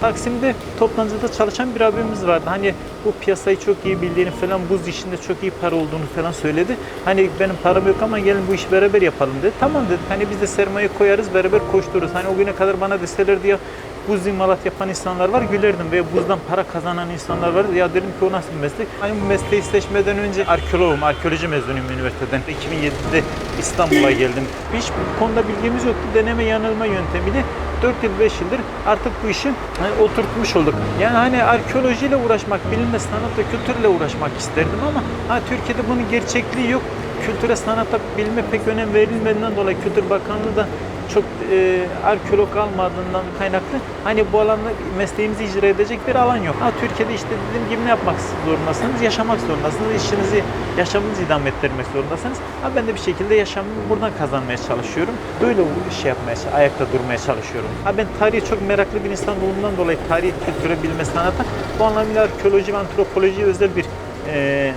Taksim'de toplantıda çalışan bir abimiz vardı. Hani bu piyasayı çok iyi bildiğini falan, buz işinde çok iyi para olduğunu falan söyledi. Hani benim param yok ama gelin bu işi beraber yapalım dedi. Tamam dedik. Hani biz de sermaye koyarız, beraber koştururuz. Hani o güne kadar bana deselerdi ya buz imalat yapan insanlar var gülerdim veya buzdan para kazanan insanlar var. Ya dedim ki o nasıl bir meslek? Hani bu mesleği seçmeden önce arkeoloğum, arkeoloji mezunuyum üniversiteden. 2007'de İstanbul'a geldim. Hiç bu konuda bilgimiz yoktu. Deneme yanılma yöntemiyle 4 yıl 5 yıldır artık bu işi hani, oturtmuş olduk. Yani hani arkeolojiyle uğraşmak, bilimle, sanatla, kültürle uğraşmak isterdim ama ha, Türkiye'de bunun gerçekliği yok. Kültüre, sanata, bilime pek önem verilmediğinden dolayı Kültür Bakanlığı da çok e, arkeolog almadığından kaynaklı hani bu alanda mesleğimizi icra edecek bir alan yok. Ha, Türkiye'de işte dediğim gibi ne yapmak zorundasınız? Yaşamak zorundasınız. İşinizi, yaşamınızı idame ettirmek zorundasınız. Ha, ben de bir şekilde yaşamımı buradan kazanmaya çalışıyorum. Böyle bu işi yapmaya, ayakta durmaya çalışıyorum. Ha, ben tarihe çok meraklı bir insan olduğumdan dolayı tarih, kültüre, bilme, sanata bu anlamıyla arkeoloji ve antropolojiye özel bir e,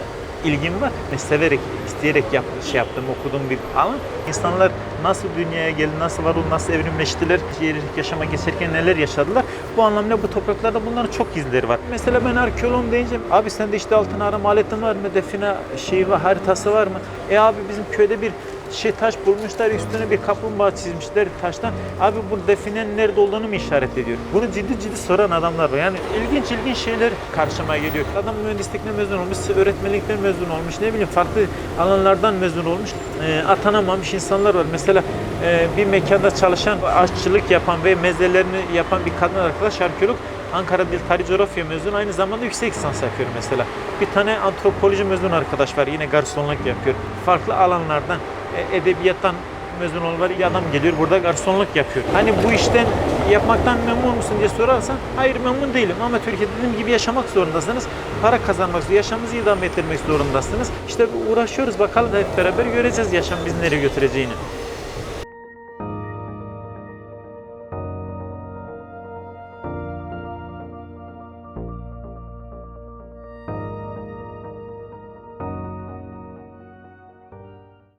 ilgim var ve severek, isteyerek yap, şey yaptım, okuduğum bir alan. İnsanlar nasıl dünyaya geldi, nasıl var oldu, nasıl evrimleştiler, şehircilik yaşama geçerken neler yaşadılar. Bu anlamda bu topraklarda bunların çok izleri var. Mesela ben arkeoloğum deyince, abi sende işte altın arama aletin var mı, define şeyi var, haritası var mı? E abi bizim köyde bir şey taş bulmuşlar üstüne bir kaplumbağa çizmişler taştan. Abi bu definenin nerede olduğunu mu işaret ediyor? Bunu ciddi ciddi soran adamlar var. Yani ilginç ilginç şeyler karşıma geliyor. Adam mühendislikten mezun olmuş, öğretmenlikten mezun olmuş, ne bileyim farklı alanlardan mezun olmuş, e, atanamamış insanlar var. Mesela e, bir mekanda çalışan, aşçılık yapan ve mezelerini yapan bir kadın arkadaş arkeolog Ankara Dil Tarih Coğrafya mezunu aynı zamanda yüksek lisans yapıyor mesela. Bir tane antropoloji mezunu arkadaş var yine garsonluk yapıyor. Farklı alanlardan edebiyattan mezun olan bir adam geliyor burada garsonluk yapıyor. Hani bu işten yapmaktan memnun musun diye sorarsan hayır memnun değilim ama Türkiye'de dediğim gibi yaşamak zorundasınız. Para kazanmak, yaşamınızı idame ettirmek zorundasınız. İşte uğraşıyoruz bakalım hep beraber göreceğiz yaşam bizi nereye götüreceğini.